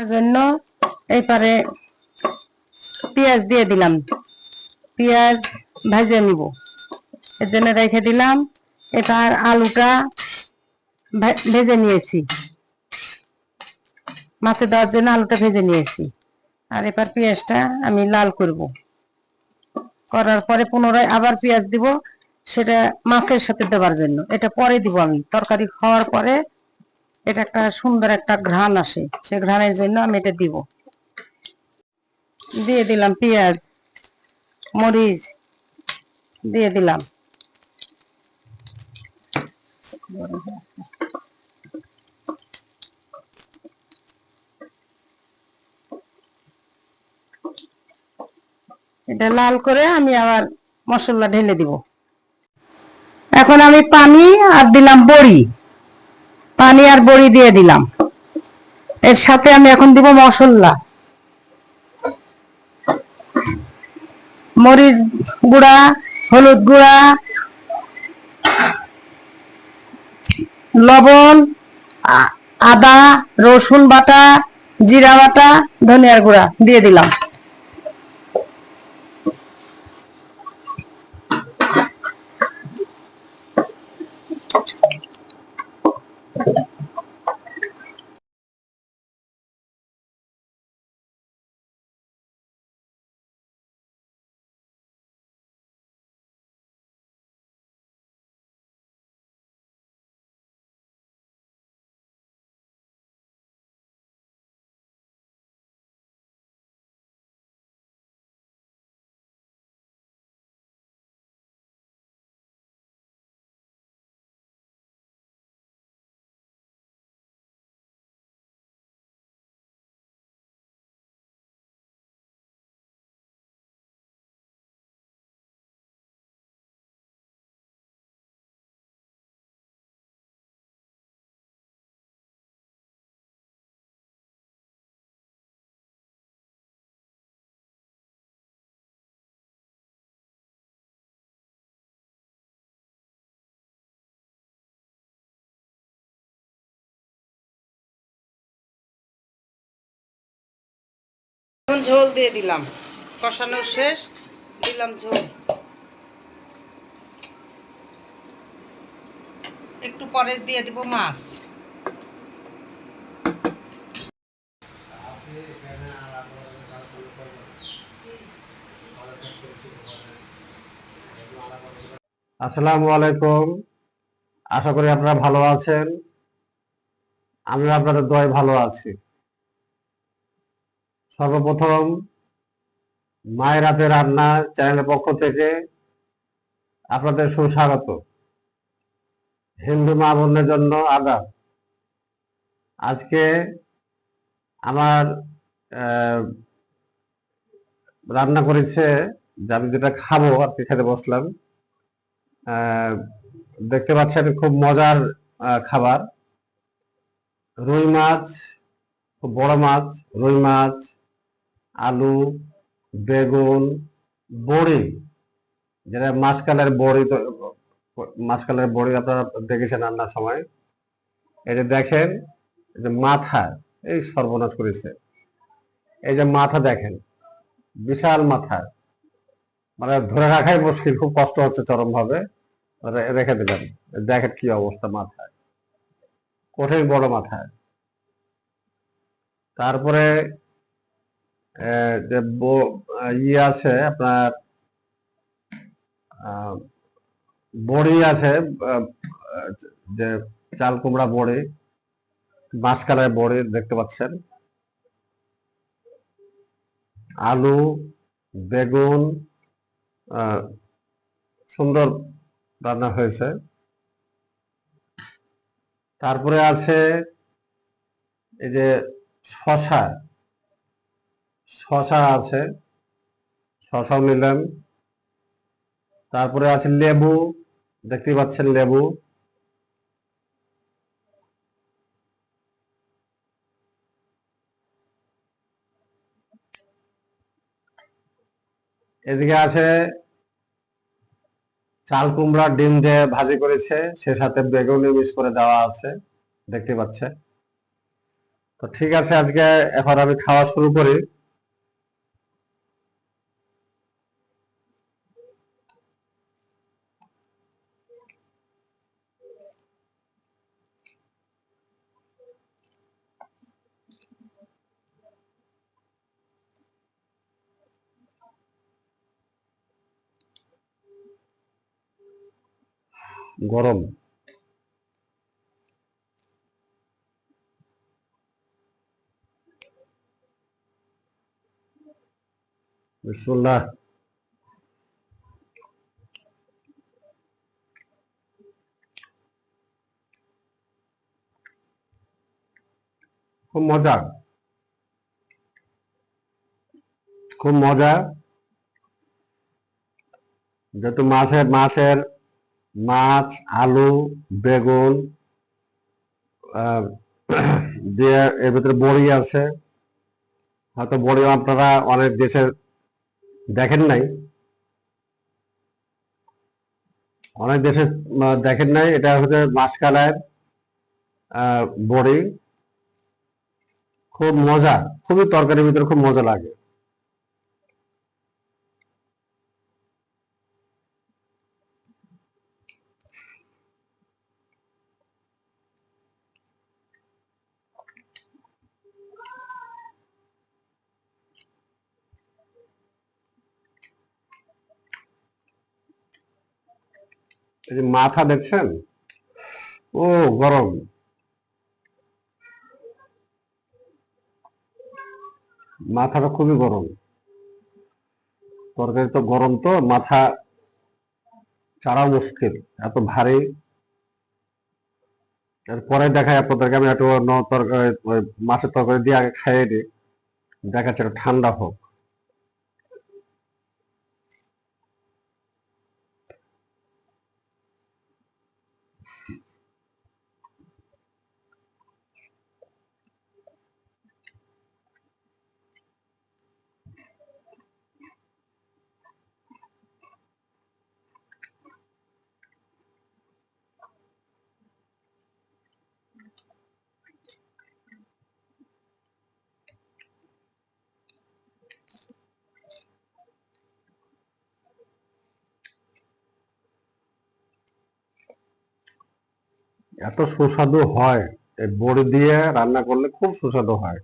তার জন্য এই পারে পেঁয়াজ দিয়ে দিলাম। পেঁয়াজ ভাজে নিব। এর জন্য রেখে দিলাম। এবার আলুটা ভেজে নিয়েছি। মাছে দেওয়ার জন্য আলুটা ভেজে নিয়েছি। আর এবার পেঁয়াজটা আমি লাল করব। করার পরে পুনরায় আবার পেঁয়াজ দিব সেটা মাছের সাথে দেওয়ার জন্য। এটা পরে দিব আমি। তরকারি খাওয়ার পরে এটা একটা সুন্দর একটা ঘ্রাণ আসে। সে ঘ্রাণের জন্য আমি এটা দিব। দিয়ে দিলাম পেঁয়াজ, মরিচ, দিয়ে দিলাম। এটা লাল করে আমি আবার মশলা ঢেলে দিব। এখন আমি পানি আর দিলাম বড়ি। পানি আর বড়ি দিয়ে দিলাম। এর সাথে আমি এখন দিব মশলা। মরিচ গুঁড়া, হলুদ গুঁড়া, লবণ আদা, রসুন বাটা, জিরা বাটা, ধনিয়ার গুঁড়া দিয়ে দিলাম। ঝোল দিয়ে দিলাম। কষানো শেষ দিলাম ঝোল। একটু পরে দিয়ে দিব মাছ। আসসালামু আলাইকুম। আশা করি আপনারা ভালো আছেন। আমি আপনাদের দয় ভালো আছি। সর্বপ্রথম মায়ের হাতে রান্না চ্যানেলের পক্ষ থেকে আপনাদের সুস্বাগত। হিন্দু মা বোনদের জন্য আদাব। আজকে আমার রান্না করেছে, যে আমি যেটা খাব আর কি খেতে বসলাম। দেখতে পাচ্ছেন খুব মজার খাবার। রুই মাছ, খুব বড় মাছ, রুই মাছ আলু, বেগুন, বড়ি। যেটা মাসকালের বড়ি তো মাসকালের বড়ি আপনারা দেখেছেন রান্নার সময়। যে দেখেন যে মাথা, এই সর্বনাশ করেছে। এই যে মাথা দেখেন, বিশাল মাথা। মানে ধরে রাখাই মুশকিল, খুব কষ্ট হচ্ছে চরম ভাবে রেখে দিলাম দেখেন কি অবস্থা মাথায়। কঠিন বড় মাথায় তারপরে ইয়ে আছে আপনার বড়ি আছে যে চাল কুমড়া বড়ি মাসকালের বড়ি দেখতে পাচ্ছেন। আলু, বেগুন সুন্দর রান্না হয়েছে। তারপরে আছে এই যে শশা শশা আছে, শশাও নিলাম তারপরে আছে লেবু দেখতে পাচ্ছেন লেবু। এদিকে আছে চাল কুমড়া ডিম দিয়ে ভাজি করেছে, সে সাথে বেগুনি মিক্স করে দেওয়া আছে, দেখতে পাচ্ছে তো ঠিক আছে, আজকে এখন আমি খাওয়া শুরু করি। গরম। বিসমুল্লাহ। খুব মজা। খুব মজা। যেহেতু মাছের মাছের মাছ আলু বেগুন দিয়ে এর ভিতরে বড়ি আছে হয়তো বড়ি আপনারা অনেক দেশে দেখেন নাই। অনেক দেশে দেখেন নাই এটা হচ্ছে মাসকালায় আহ, বড়ি। খুব মজা খুবই তরকারির ভিতরে খুব মজা লাগে। যে মাথা দেখছেন? ও, গরম। মাথাটা খুবই গরম। তরকারি তো গরম তো, মাথা চাড়া মুশকিল, এত ভারী। এরপরে দেখাই আপনাদেরকে, আমি একটু অন্য তরকারি মাছের তরকারি দিয়ে আগে খাইয়ে দিই। দেখাচ্ছে, একটু ঠান্ডা হোক। এত সুস্বাদু হয়। বড়ি দিয়ে রান্না করলে খুব সুস্বাদু হয়।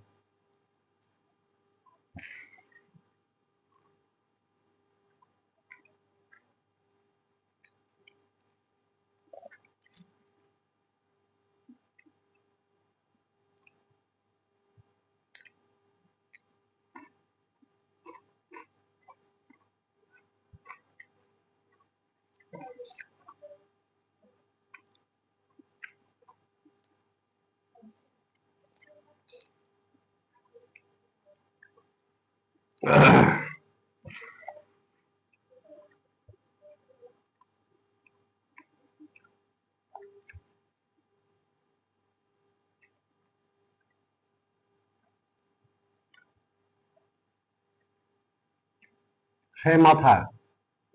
সেই মাথা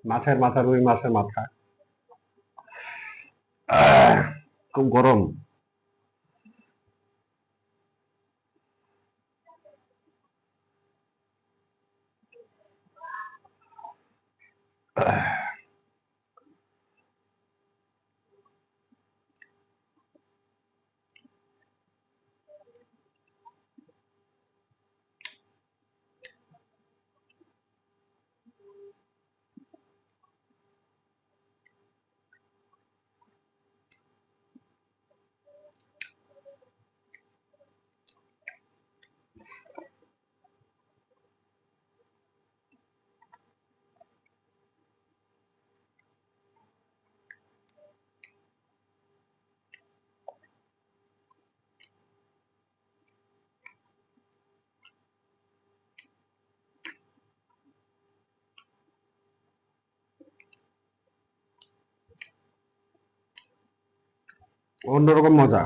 মাছের মাথা রুই মাছের মাথা। খুব গরম। অন্যরকম মজা।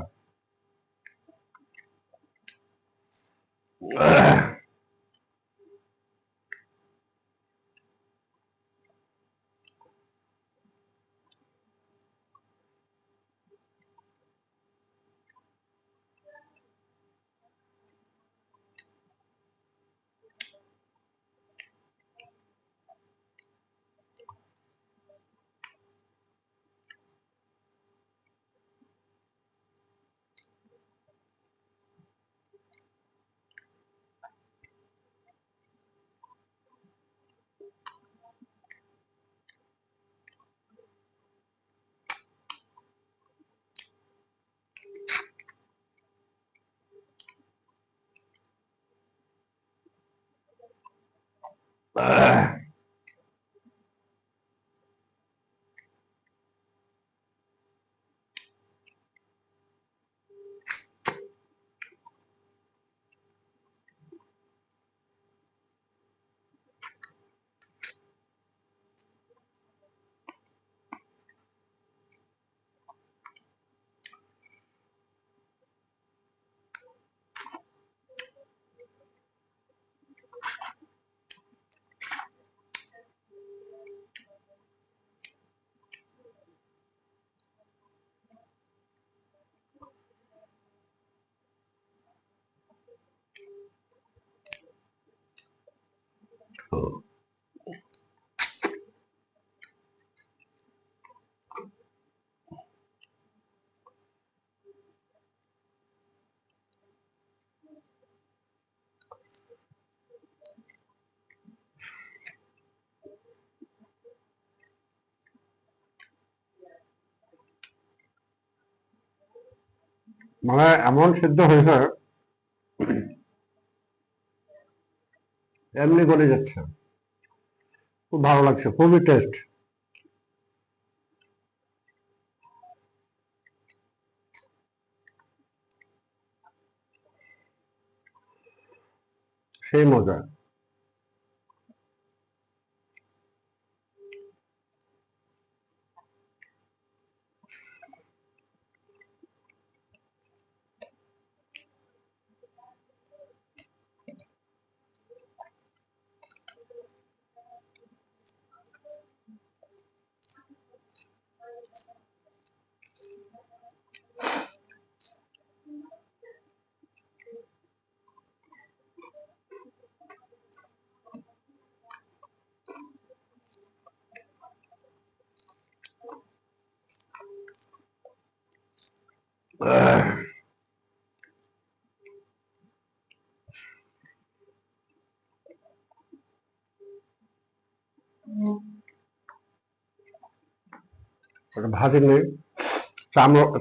Ugh. মানে এমন সিদ্ধ হয়েছে এমনি করে যাচ্ছে। খুব ভালো লাগছে খুবই টেস্ট সেই মজা। ভাজি নেই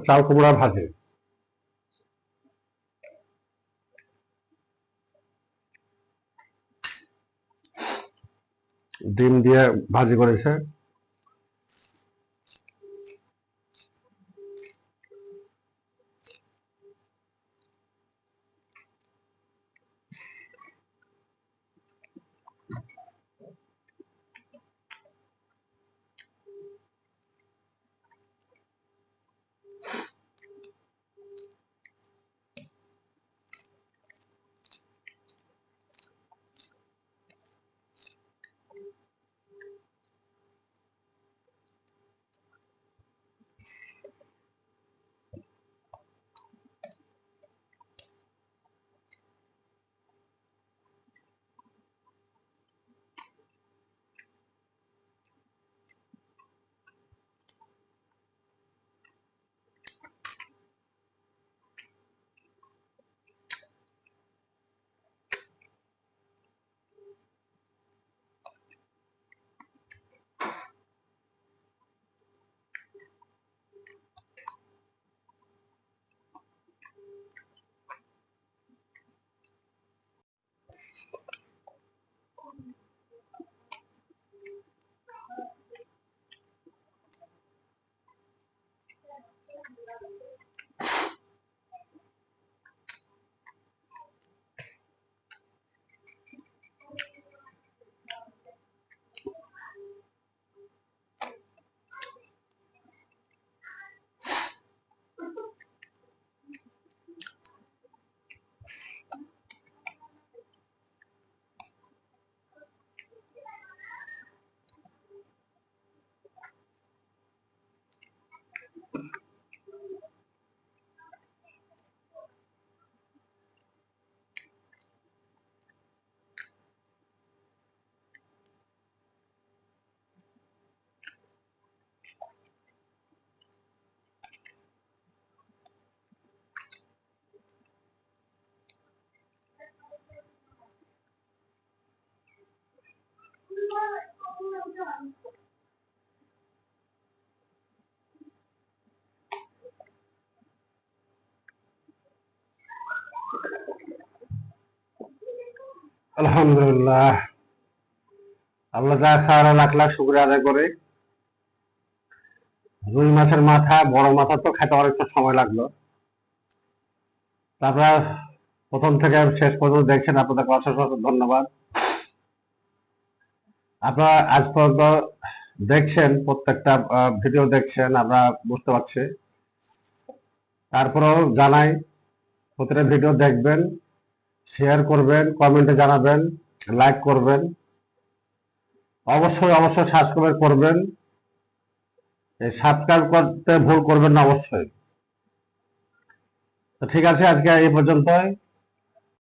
চাল কুমড়া ভাজি। ডিম দিয়ে ভাজি করেছে। আলহামদুলিল্লাহ। আল্লাহ যা খাওয়ার লাখ লাখ শুক্রিয়া আদায় করে। রুই মাছের মাথা, বড় মাথা তো খেতে অনেকটা সময় লাগল। তারপর প্রথম থেকে শেষ পর্যন্ত দেখছেন, আপনাদের অশেষ ধন্যবাদ। আপনারা আজ পর্যন্ত দেখছেন, প্রত্যেকটা ভিডিও দেখছেন, আমরা বুঝতে পারছি। তারপরেও জানাই, প্রতিটা ভিডিও দেখবেন শেয়ার করবেন কমেন্টে জানাবেন লাইক করবেন। অবশ্যই অবশ্যই সাবস্ক্রাইব করবেন। সাবস্ক্রাইব করতে ভুল করবেন না, অবশ্যই। তো ঠিক আছে, আজকে এই পর্যন্তই।